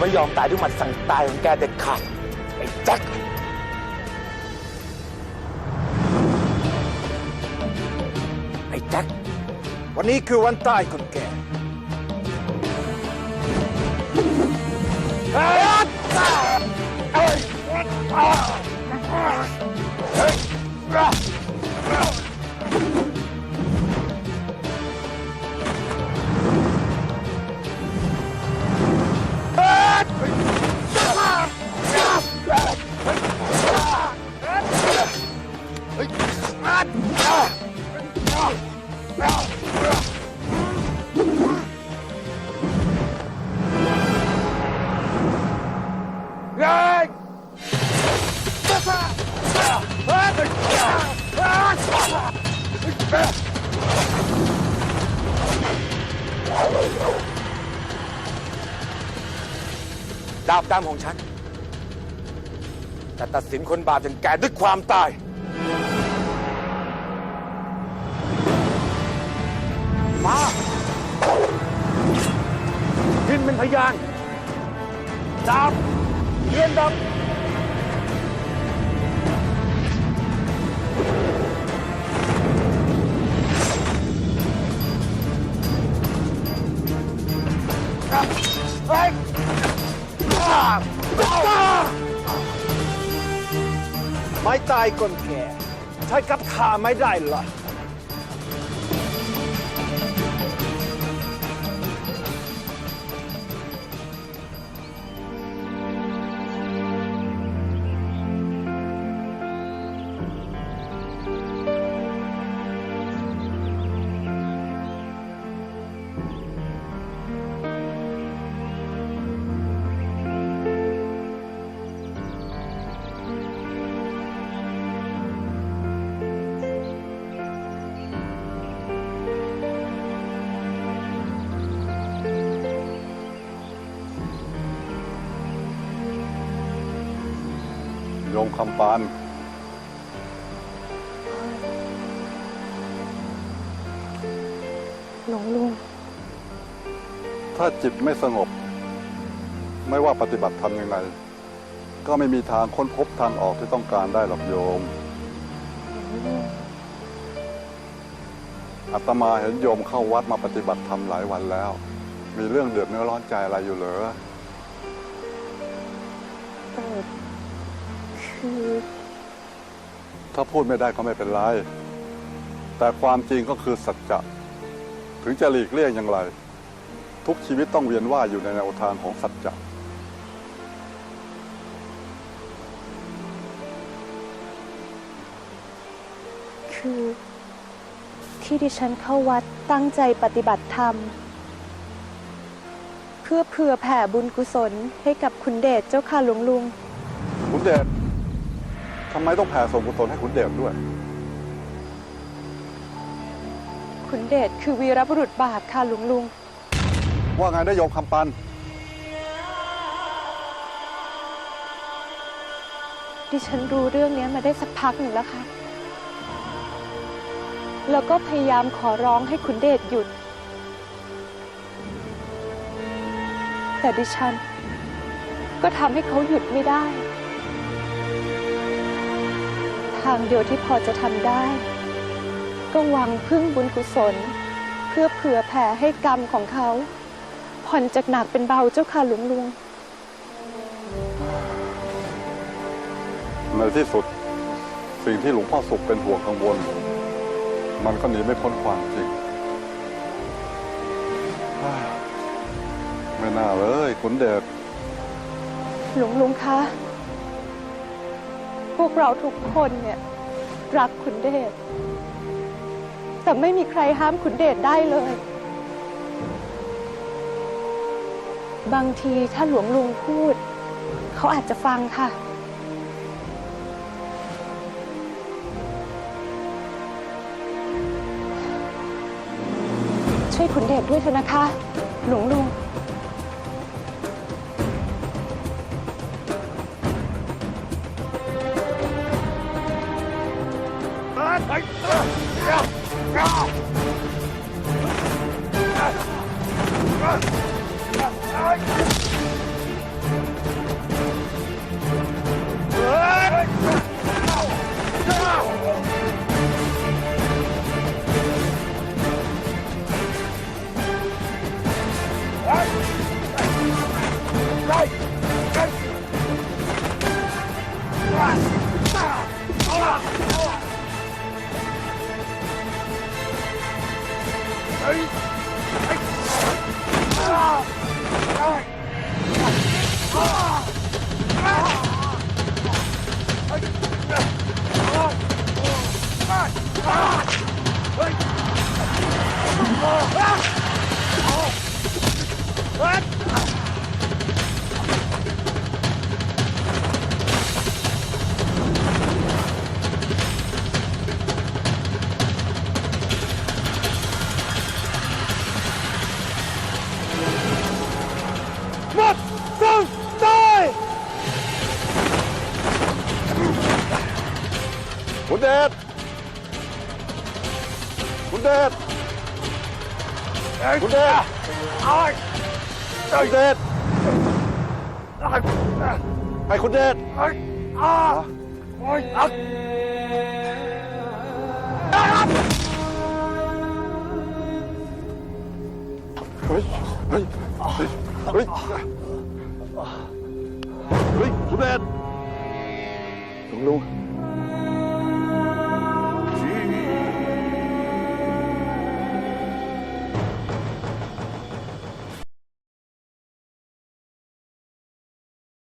ไม่ยอมตายด้วยหมัดสั่งตายของแกเด็ดขาดไอ้แจ็คไอ้แจ็ควันนี้คือวันตายคนแก ตามของฉันจะตัดสินคนบาปอย่างแกด้วยความตาย มายินเป็นพยานดาบเรียนดำ ไม่ตายคนแก่ใช้กับข้าไม่ได้เหรอ ยมคำปานหลวงลุง ถ้าจิตไม่สงบ ไม่ว่าปฏิบัติทำยังไงก็ไม่มีทางค้นพบทางออกที่ต้องการได้หรอกโยมอาตมาเห็นโยมเข้าวัดมาปฏิบัติธรรมหลายวันแล้ว มีเรื่องเดือดเนื้อร้อนใจอะไรอยู่เหรอเออ คือ ถ้าพูดไม่ได้ก็ไม่เป็นไร แต่ความจริงก็คือสัจจะ ถึงจะหลีกเลี่ยงอย่างไร ทุกชีวิตต้องเวียนว่ายอยู่ในแนวทางของสัจจะ คือ ที่ดิฉันเข้าวัดตั้งใจปฏิบัติธรรม เพื่อเผื่อแผ่บุญกุศลให้กับคุณเดชเจ้าค่ะหลวงลุงขุนเดชทำไมต้องแผ่ส่วนกุศลให้ขุนเดชด้วยคุณเดชคือวีรบุรุษบาปค่ะหลวงลุง ว่าไงได้โยมคำปัน ดิฉันรู้เรื่องนี้มาได้สักพักหนึ่งแล้วค่ะ แล้วก็พยายามขอร้องให้คุณเดชหยุด แต่ดิฉันก็ทำให้เขาหยุดไม่ได้ ทางเดียวที่พอจะทำได้ ก็หวังพึ่งบุญกุศล เพื่อเผื่อแผ่ให้กรรมของเขาผ่อนจากหนักเป็นเบาเจ้าค่ะหลวงลุงในที่สุดสิ่งที่หลวงพ่อสุขเป็นห่วงกังวล มันก็หนีไม่พ้นความจริงอ้าวไม่น่าเลยขุนเดชหลวงลุงคะพ วกเราทุกคนเนี่ยรักขุนเดช แต่ไม่มีใครห้ามขุนเดชได้เลย บางทีถ้าหลวงลุงพูด เขาอาจจะฟังค่ะ ช่วยขุนเดชด้วยเถอะนะคะ หลวงลุง ไห คุณเดชคุณเดชคุณเดชให้คุณเดชเฮ้ย เฮ้ย เฮ้ย เฮ้ย เฮ้ย คุณเดชลุงลุง